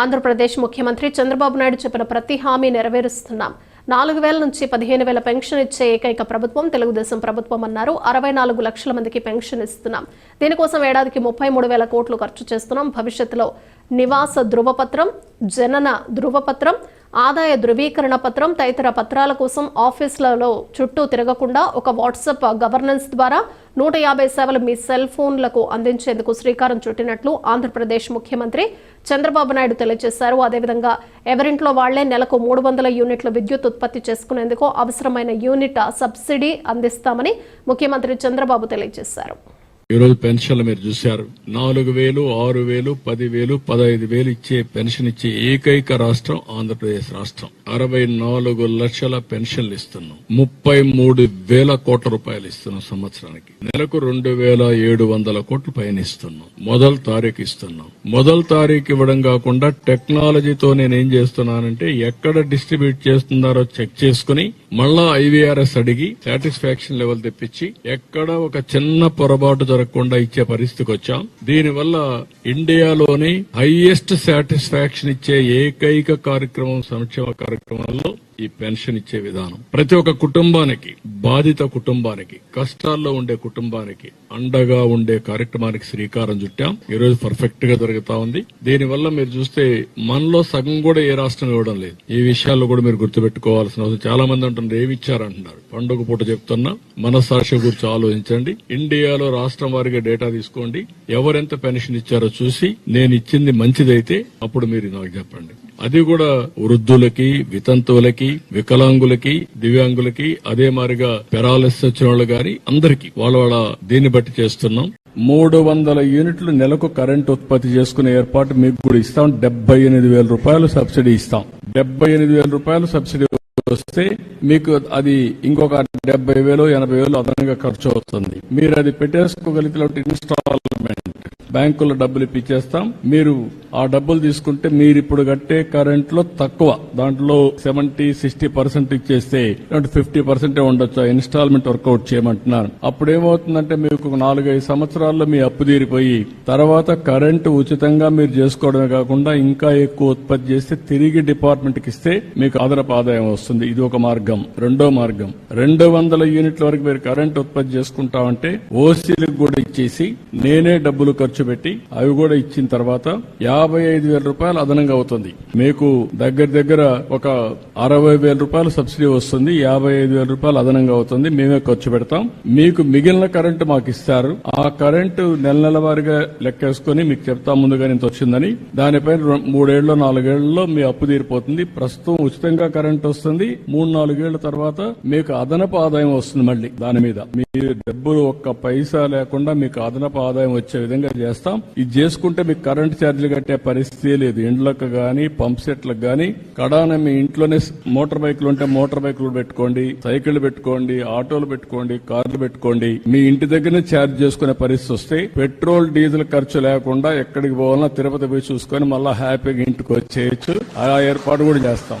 ఆంధ్రప్రదేశ్ ముఖ్యమంత్రి చంద్రబాబు నాయుడు చెప్పిన ప్రతి హామీ నెరవేరుస్తున్నాం. నాలుగు వేల నుంచి పదిహేను వేల పెన్షన్ ఇచ్చే ఏకైక ప్రభుత్వం తెలుగుదేశం ప్రభుత్వం అన్నారు. అరవై నాలుగు లక్షల మందికి పెన్షన్ ఇస్తున్నాం. దీనికోసం ఏడాదికి ముప్పై మూడు వేల కోట్లు ఖర్చు చేస్తున్నాం. భవిష్యత్తులో నివాస ధృవపత్రం జనన ధృవపత్రం ఆదాయ ధృవీకరణ పత్రం తదితర పత్రాల కోసం ఆఫీసులలో చుట్టూ తిరగకుండా ఒక వాట్సాప్ గవర్నెన్స్ ద్వారా నూట యాభై సేవలు మీ సెల్ ఫోన్లకు అందించేందుకు శ్రీకారం చుట్టినట్లు ఆంధ్రప్రదేశ్ ముఖ్యమంత్రి చంద్రబాబు నాయుడు తెలియజేశారు. అదేవిధంగా ఎవరింట్లో వాళ్ళే నెలకు మూడు వందల యూనిట్ల విద్యుత్ ఉత్పత్తి చేసుకునేందుకు అవసరమైన యూనిట్ సబ్సిడీ అందిస్తామని ముఖ్యమంత్రి చంద్రబాబు తెలియజేశారు. ఈ రోజు పెన్షన్లు మీరు చూశారు. నాలుగు వేలు ఆరు వేలు పది వేలు పదహైదు వేలు ఇచ్చే పెన్షన్ ఇచ్చే ఏకైక రాష్ట్రం ఆంధ్రప్రదేశ్ రాష్ట్రం. అరవై నాలుగు లక్షల పెన్షన్లు ఇస్తున్నాం. ముప్పై మూడు వేల కోట్ల రూపాయలు ఇస్తున్నాం సంవత్సరానికి. నెలకు రెండు వేల ఏడు వందల కోట్లు పైన ఇస్తున్నాం. మొదటి తారీఖు ఇస్తున్నాం. మొదటి తారీఖు ఇవ్వడం కాకుండా టెక్నాలజీతో నేను ఏం చేస్తున్నానంటే ఎక్కడ డిస్ట్రిబ్యూట్ చేస్తున్నారో చెక్ చేసుకుని మళ్ళా ఐవీఆర్ఎస్ అడిగి సాటిస్ఫాక్షన్ లెవెల్ తెప్పించి ఎక్కడ ఒక చిన్న పొరపాటు జరగకుండా ఇచ్చే పరిస్థితికి వచ్చాం. దీనివల్ల ఇండియాలోని హైయెస్ట్ సాటిస్ఫాక్షన్ ఇచ్చే ఏకైక కార్యక్రమం సంక్షేమ కార్యక్రమాల్లో ఈ పెన్షన్ ఇచ్చే విధానం. ప్రతి ఒక్క కుటుంబానికి బాధిత కుటుంబానికి కష్టాల్లో ఉండే కుటుంబానికి అండగా ఉండే కార్యక్రమానికి శ్రీకారం చుట్టాం. ఈ రోజు పర్ఫెక్ట్గా జరుగుతా ఉంది. దీనివల్ల మీరు చూస్తే మనలో సగం కూడా ఏ రాష్ట్రం ఇవ్వడం లేదు. ఈ విషయాల్లో కూడా మీరు గుర్తుపెట్టుకోవాల్సిన అవసరం. చాలా మంది అంటున్నారు ఏమి ఇచ్చారంటున్నారు? పండుగ పూట చెప్తున్నా మనసాక్షి గురించి ఆలోచించండి. ఇండియాలో రాష్ట్రం వారిగా డేటా తీసుకోండి. ఎవరెంత పెన్షన్ ఇచ్చారో చూసి నేను ఇచ్చింది మంచిదైతే అప్పుడు మీరు నాకు చెప్పండి. అది కూడా వృద్ధులకి వితంతువులకి వికలాంగులకి దివ్యాంగులకి అదే మారిగా పెరాలిస్ వచ్చిన వాళ్ళు గాని అందరికి వాళ్ళ వాళ్ళ దీన్ని బట్టి చేస్తున్నాం. మూడు వందల యూనిట్లు నెలకు కరెంట్ ఉత్పత్తి చేసుకునే ఏర్పాటు మీకు కూడా ఇస్తాం. డెబ్బై ఎనిమిది వేల రూపాయలు సబ్సిడీ ఇస్తాం. డెబ్బై ఎనిమిది వేల రూపాయలు సబ్సిడీ వస్తే మీకు అది ఇంకొక డెబ్బై వేలు ఎనభై వేలు అదనంగా ఖర్చు అవుతుంది. మీరు అది పెట్టేసుకోగలిగితే ఇన్స్టాల్మెంట్ బ్యాంకులో డబ్బులు ఇప్పించేస్తాం మీరు ఆ డబ్బులు తీసుకుంటే మీరు ఇప్పుడు కట్టే కరెంట్లో తక్కువ. దాంట్లో సెవెంటీ సిక్స్టీ పర్సెంట్ ఇచ్చేస్తే ఫిఫ్టీ పర్సెంట్ ఉండొచ్చు ఆ ఇన్స్టాల్మెంట్ వర్కౌట్ చేయమంటున్నారు. అప్పుడు ఏమవుతుందంటే మీకు ఒక నాలుగైదు సంవత్సరాల్లో మీ అప్పు తీరిపోయి తర్వాత కరెంటు ఉచితంగా మీరు చేసుకోవడమే కాకుండా ఇంకా ఎక్కువ ఉత్పత్తి చేస్తే తిరిగి డిపార్ట్మెంట్కి ఇస్తే మీకు అదనపు ఆదాయం వస్తుంది. ఇది ఒక మార్గం. రెండో మార్గం. రెండు వందల యూనిట్ల వరకు మీరు కరెంట్ ఉత్పత్తి చేసుకుంటామంటే ఓసీలకు కూడా ఇచ్చేసి నేనే డబ్బులు ఖర్చు పెట్టి అవి కూడా ఇచ్చిన తర్వాత యాభై యాభై ఐదు వేల రూపాయలు అదనంగా అవుతుంది. మీకు దగ్గర దగ్గర ఒక అరవై వేల రూపాయలు సబ్సిడీ వస్తుంది. యాభై ఐదు వేల రూపాయలు అదనంగా అవుతుంది. మేమే ఖర్చు పెడతాం. మీకు మిగిలిన కరెంటు మాకు ఇస్తారు. ఆ కరెంటు నెల నెల వారిగా లెక్కేసుకుని మీకు చెప్తాం ముందుగా ఇంత వచ్చిందని. దానిపైన రెం- మూడేళ్ళలో నాలుగేళ్ళలో మీ అప్పు తీరిపోతుంది. ప్రస్తుతం ఉచితంగా కరెంట్ వస్తుంది. మూడు నాలుగేళ్ళ తర్వాత మీకు అదనపు ఆదాయం వస్తుంది మళ్ళీ దాని మీద. మీ డబ్బులు ఒక్క పైసా లేకుండా మీకు అదనపు ఆదాయం వచ్చే విధంగా చేస్తాం. ఇది చేసుకుంటే మీకు కరెంట్ ఛార్జీలు కట్టే పరిస్థితి లేదు. ఇండ్లకు గానీ పంప్ సెట్లకు గానీ కడాన మీ ఇంట్లోనే మోటార్ బైక్లు ఉంటే మోటార్ బైక్లు పెట్టుకోండి సైకిల్ పెట్టుకోండి ఆటోలు పెట్టుకోండి కార్లు పెట్టుకోండి. మీ ఇంటి దగ్గరనే ఛార్జ్ చేసుకునే పరిస్థితి వస్తే పెట్రోల్ డీజిల్ ఖర్చు లేకుండా ఎక్కడికి పోవాలన్నా తిరుపతి పోయి చూసుకొని మళ్ళా హ్యాపీగా ఇంటికి వచ్చేయచ్చు. ఆ ఏర్పాటు కూడా చేస్తాం.